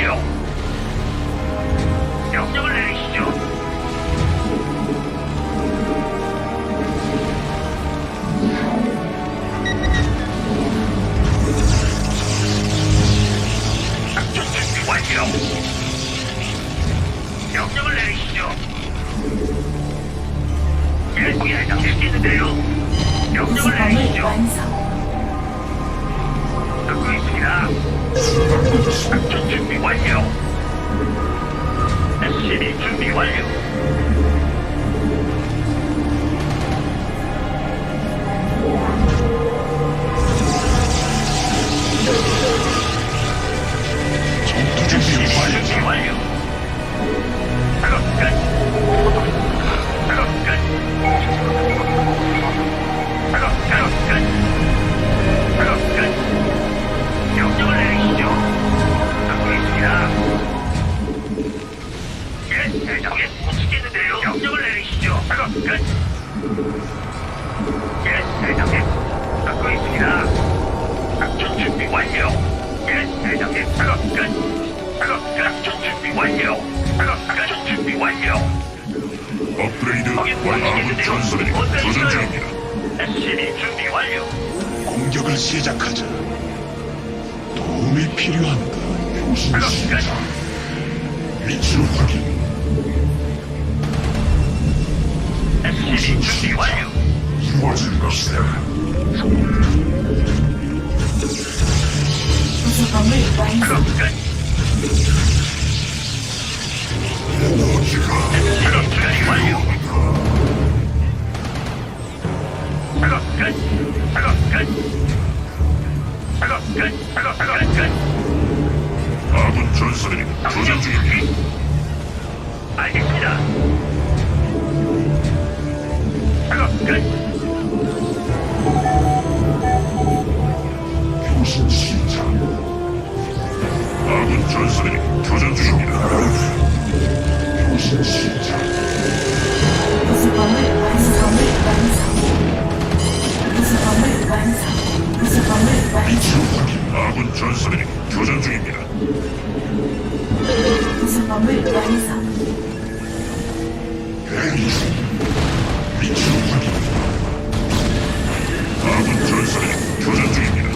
준 완 교신 작업 끝. 시작. 위치 확인. SCB 준비 완료. 이루어진 것 아군 전설이 교전 중입니다. 알겠습니다. 작업 끝. 교신 시작. 아군 전설이 교전 중입니다. 교신 시작. 부속범을 완성을 완성. 부속범을 완성. 부속범을 완성. 아군 전설이 교전 중입니다. 완성. 아군 교전 중입니다.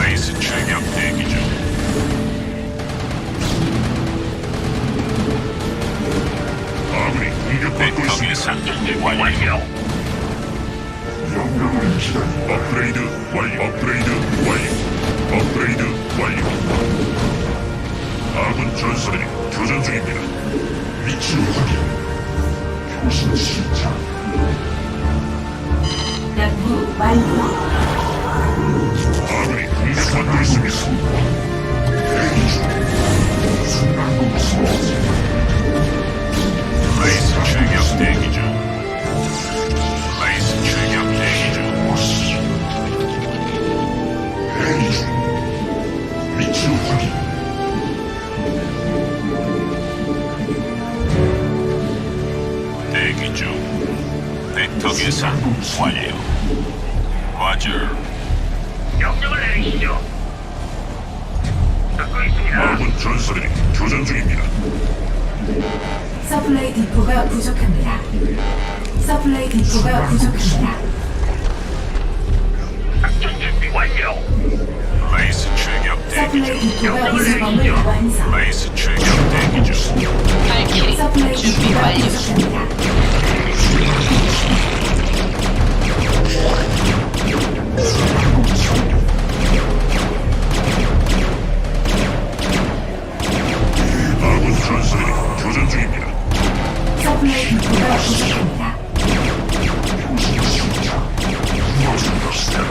레이스 출격 대기 중. 아군이 공격받고 있습니다. 작전 준비 완료. 업그레이드 완료. 명령을 내리시죠. 듣고 있습니다. 아군 전설이 교전 중입니다. 서플라이 디포가 부족합니다. 서플라이 디포가 부족합니다. 작전 준비 완료. 레이스 출격 서플라이 디포가 부속범을 완성. 레이스 출격 대기 중. 발키리 서플라이 준비 디포가 완료. 부족합니다. 전설이 교전 중입니다. 서플라이 교가 부족합니다. 무엇을 시다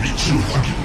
미친 확인.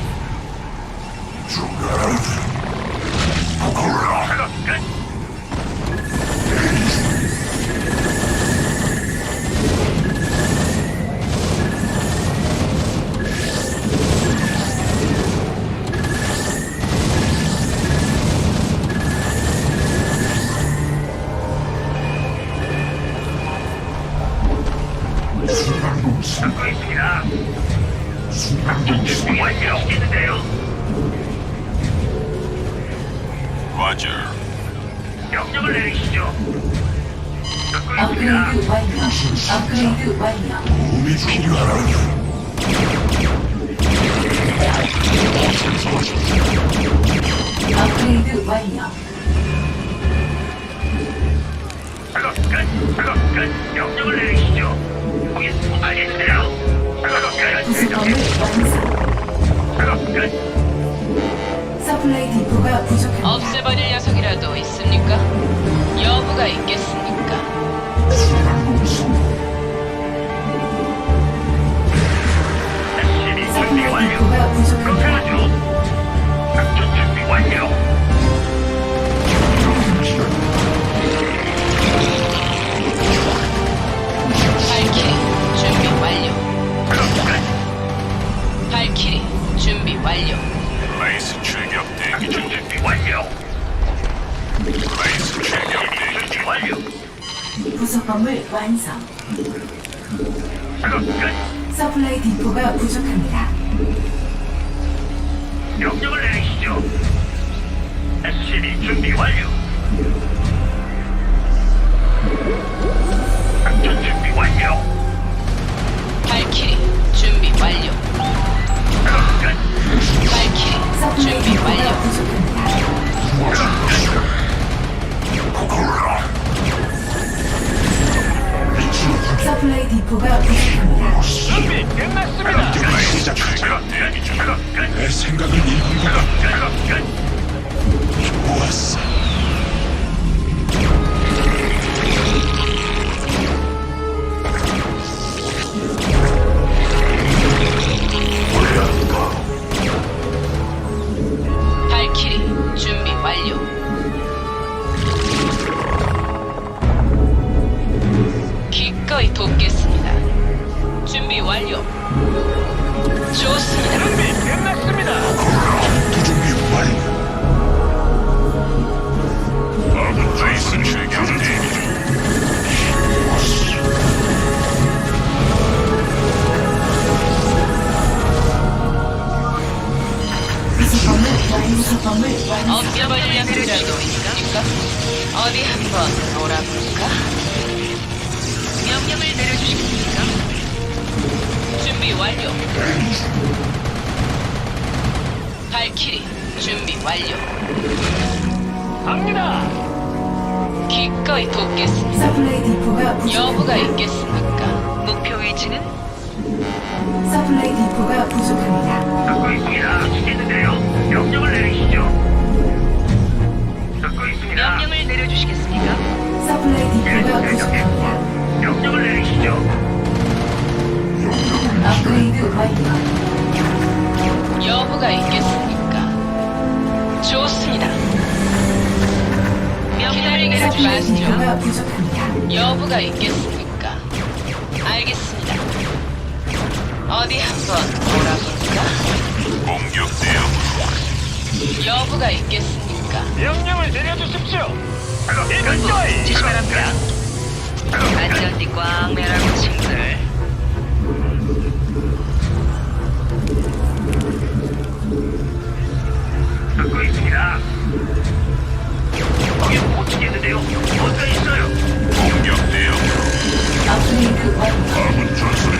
완료. 라이스 출격 대기 중. 완료. 라이스 출격 대기 준비 중. 완료. 부속범을 완성. 작업 끝. 서플라이 디포가 부족합니다. 명령을 내리시죠. SCB 준비 완료. 작전 준비 완료. 서플라이 디포가. 부족합니다. 서플라이 디포가 부족합니다. 준비 끝났습니다. 내 같아. 작업 끝. 좋았어. 완료. 좋습니다. 준비 끝났습니다. 전투 준비 완료. 아군 라이스 출격 대기 중. 부속범을 완성범을 완성. 엉겨버릴 녀석이라도 있습니까? 어디 한번 놀아볼까? 명령을 내려주시겠습니까? 준비 완료. 발키리 준비 완료. 갑니다. 기꺼이 돕겠습니다. 서플라이 디포가 여부가 부족합니다. 있겠습니까? 목표 위치는 서플라이 디포가 부족합니다. 듣고 있습니다. 시겠는데요. 명령을 내리시죠. 듣고 있습니다. 명령을 내려주시겠습니까? 서플라이 예, 디포가 대장님. 부족합니다. 명령을 내리시죠. 업그레이드 완료. 여부가 있겠습니까? 좋습니다. 서플라이 마시죠. 여부가 있겠습니까? 알겠습니다. 어디 한번 돌아볼까? 공격 대응. 여부가 있겠습니까? 명령을 내려주십시오. 이건조이. 지시 바랍니다. 안전띠 꽝 매라고 친구들. 있습니다. 거기 못 치겠는데요. 어디가 있어요? 공격 대응. 업그레이드 완료. 아군 전선이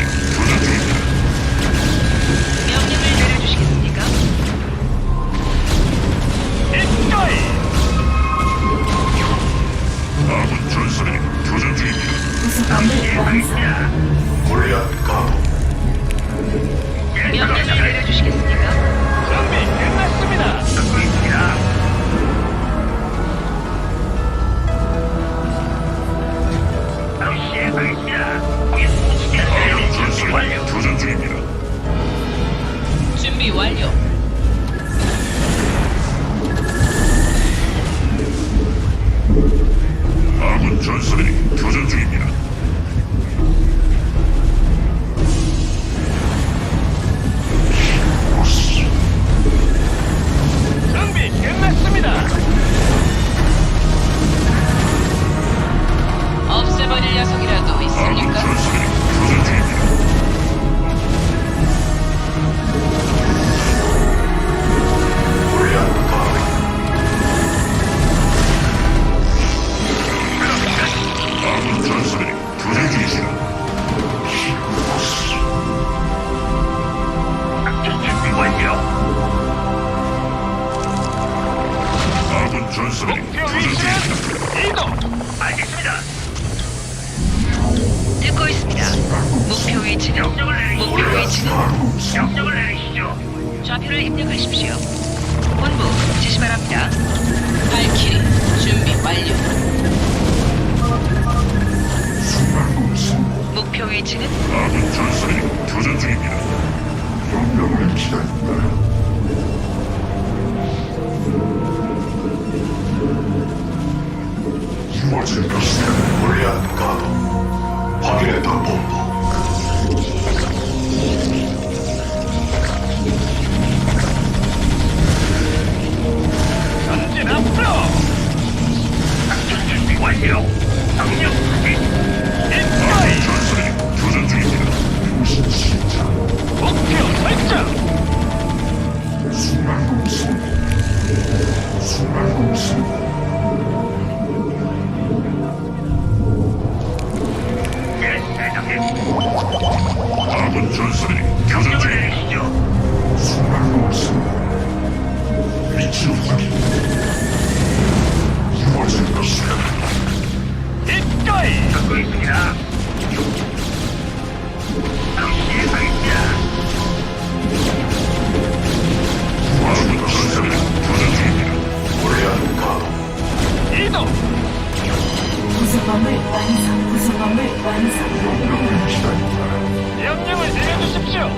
명령을 내리시죠. 좌표를 입력하십시오. 본부 지시 바랍니다. 발키리 준비 완료. 목표 위치는 아군 전설이 교전 중입니다. 명령을 기다린다. 이루어질 것이다. 불리한 가도 확인했다 본부. 완료. 명령 확인. 아군 전설이 교전 중입니다. 무슨 시 내려주십시오.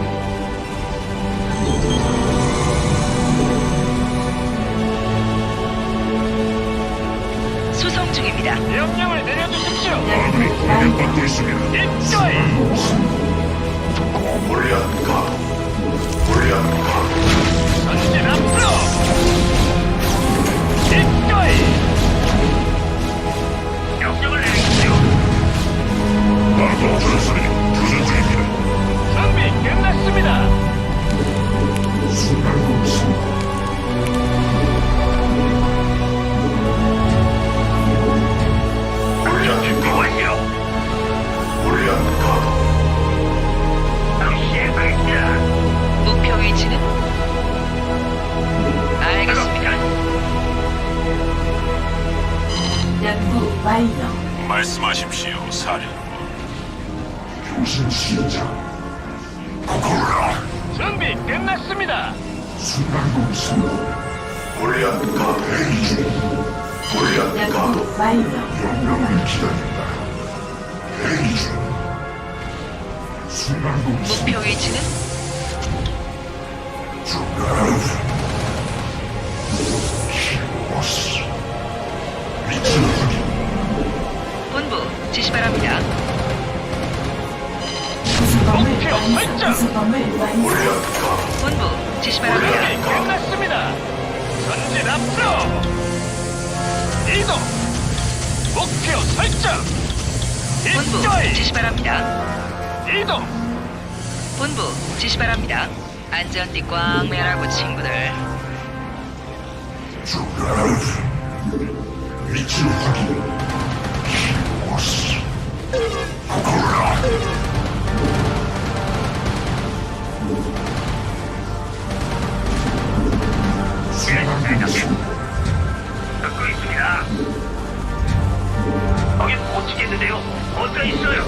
수송 중입니다. 명령을 내려주십시오. 아군이 공격받고 있습니다. 입가이. 불리한 가도 불리한 가도 전진 앞으로. 입가이. 명령을 교전 중입니다. 준비 끝났습니다. 준비 완료. 목표 위치는 알겠습니다. 연구 완료. 말씀하십시오, 사령부. 교신 시작. 끝났습니다. 순간 공수. 불리한 가도 중. 연구 완료. 명령을 기다린다. 회의 중. 순간 공수. 목표 위치는 중간. 히오스. 위치 확인. 본부 지시 바랍니다. 목표. 설정. 완성. 본부 지시 준비 바랍니다. 끝났습니다. 전진 앞으로. 이동. 목표 설정. 본부. 지시 바랍니다. 이동. 본부 지시 바랍니다. 안전띠 꽝 매라고 친구들. 중간. 위치 확인. 히오스. 순간 공수. 듣고 있습니다. 거긴 못 치겠는데요. 어디가 있어요?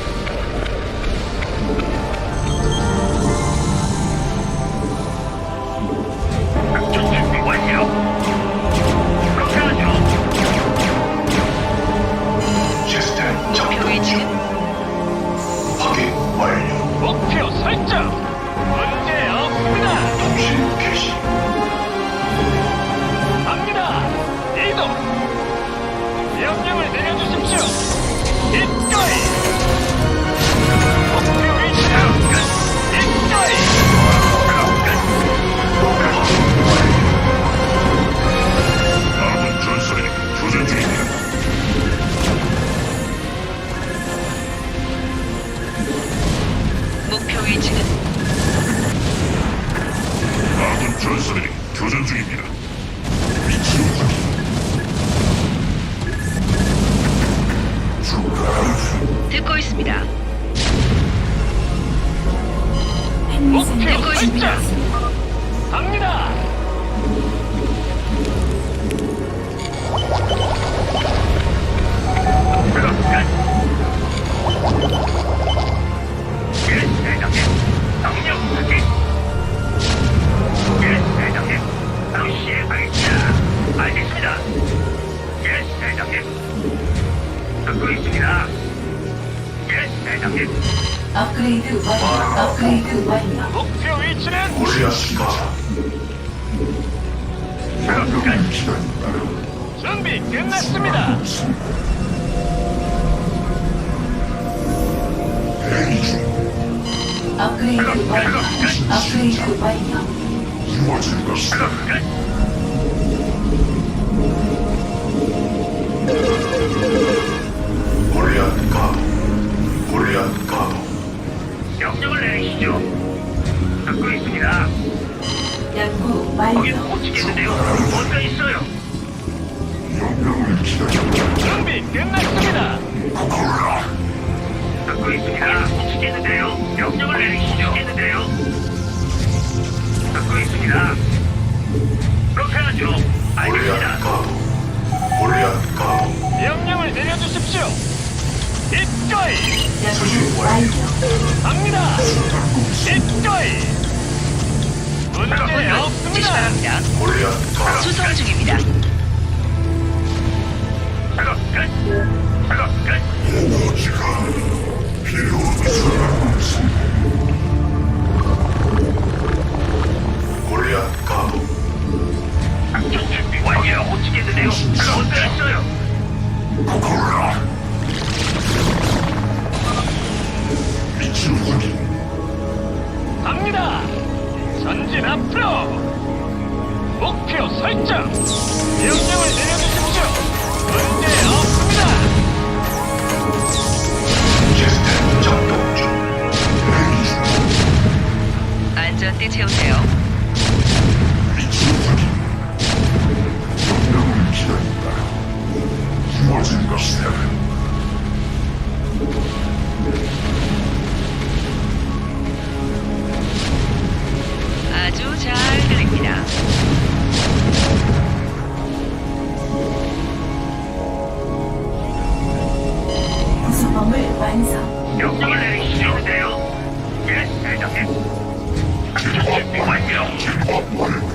아군 전설이 교전 중입니다. 중간. 듣고 있습니다. 목표 듣고 있습니다. 갑니다. 예, 대장님. 명령 확인. 예, 대장님. 바로 시행하겠습니다. 알겠습니다. 예, 대장님. 듣고 있습니다. 예, 대장님. 업그레이드 완료. 업그레이드 완료. 목표 위치는 골리앗 가자. 작업 끝. 기다린다. 준비 끝났습니다. 대기 중 업그레이드 완료. 업그레이드 완료. 이루어질 것이다. 골리앗 가도. 골리앗 가도. 명령을 내리시죠. 듣고 있습니다. 연구 거긴 완료. 못 치겠는데요. 뭔가 있어요. 명령을 기다린다. 준비 끝났습니다. 듣고 있습니다. 못 치겠는데요. 명령을 내리시죠. 전진 앞으로. 목표 설정. 명령을 내려주십시오. 문제 없습니다. 시스템 작동 중. 안전띠 채우세요. 위치 확인. 명령을 기다린다. 이루어질 것이다. 아주 잘 들립니다. 구성범을 완성. 명령을 내리시는데요. 예, 대장님. 작전 준비 완료.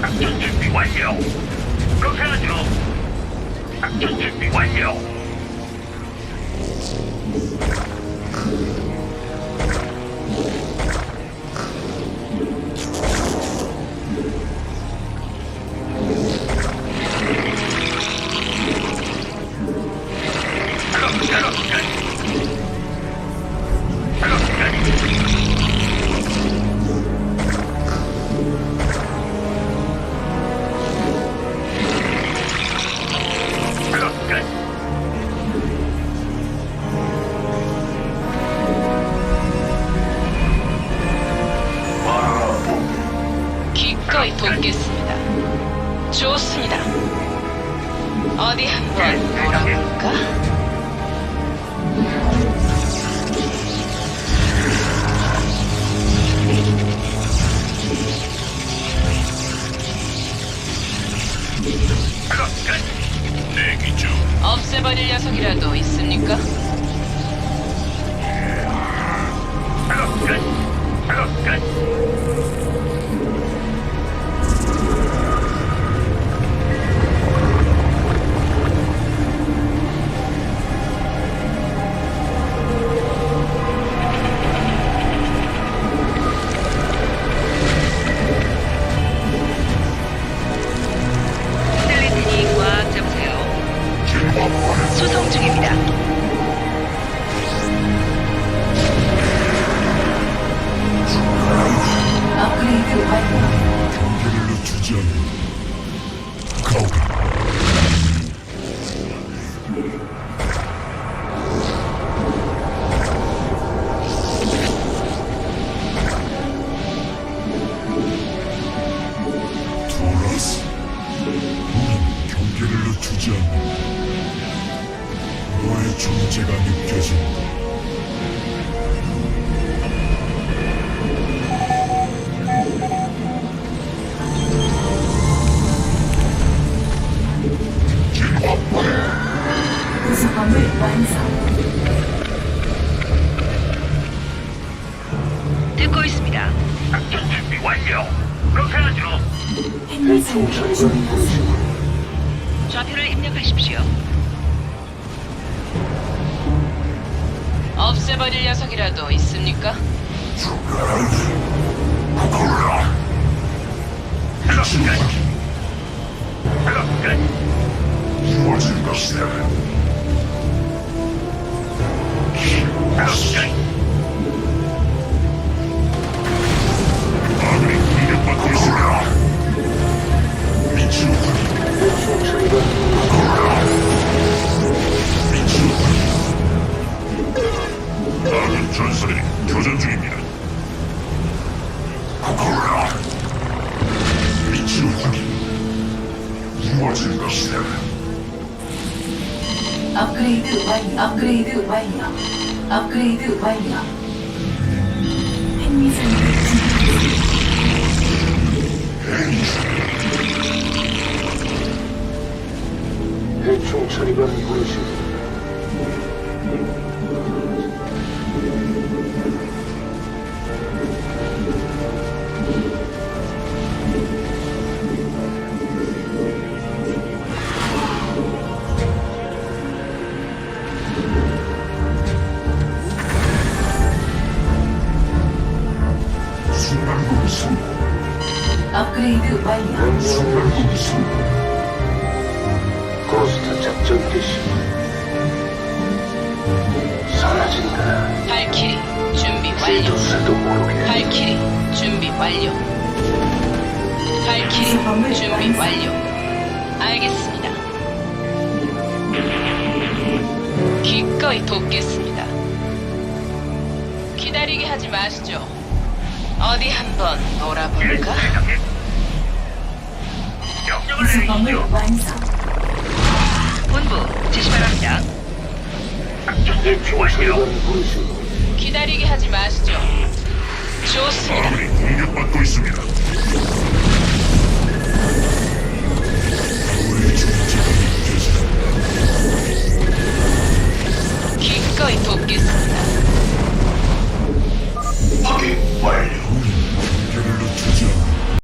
작전 준비 완료. 그렇게 하죠. 작전 준비 완료. 기회를 놓치지 않는 너의 존재가 느껴진다. 구성함을 완성. 듣고 있습니다. 작전 준비 완료. 그렇게 하죠. 행위 성공 중입니다. 좌표를 입력하십시오. 없애버릴 녀석이라도 있습니까? 작업 끝. 아군이 공격받고 있습니다. 미치로 미 치로 아군 전설이 교전 중입니다. 것이다. 업그레이드 완료. 업그레이드 완료. 업그레이드 완료. 대 발키리 준비 완료. 알겠습니다. 기꺼이 돕겠습니다. 기다리게 하지 마시죠. 어디 한번 예, 놀아볼까? 내리시죠. 완성. 본부 지시 바랍니다. 작전 이루어지 기다리게 하지 마시죠. 좋습니다. 공격받고 있습니다. 기꺼이 돕겠습니다. 확인 완료. 공격을 놓치지 않아.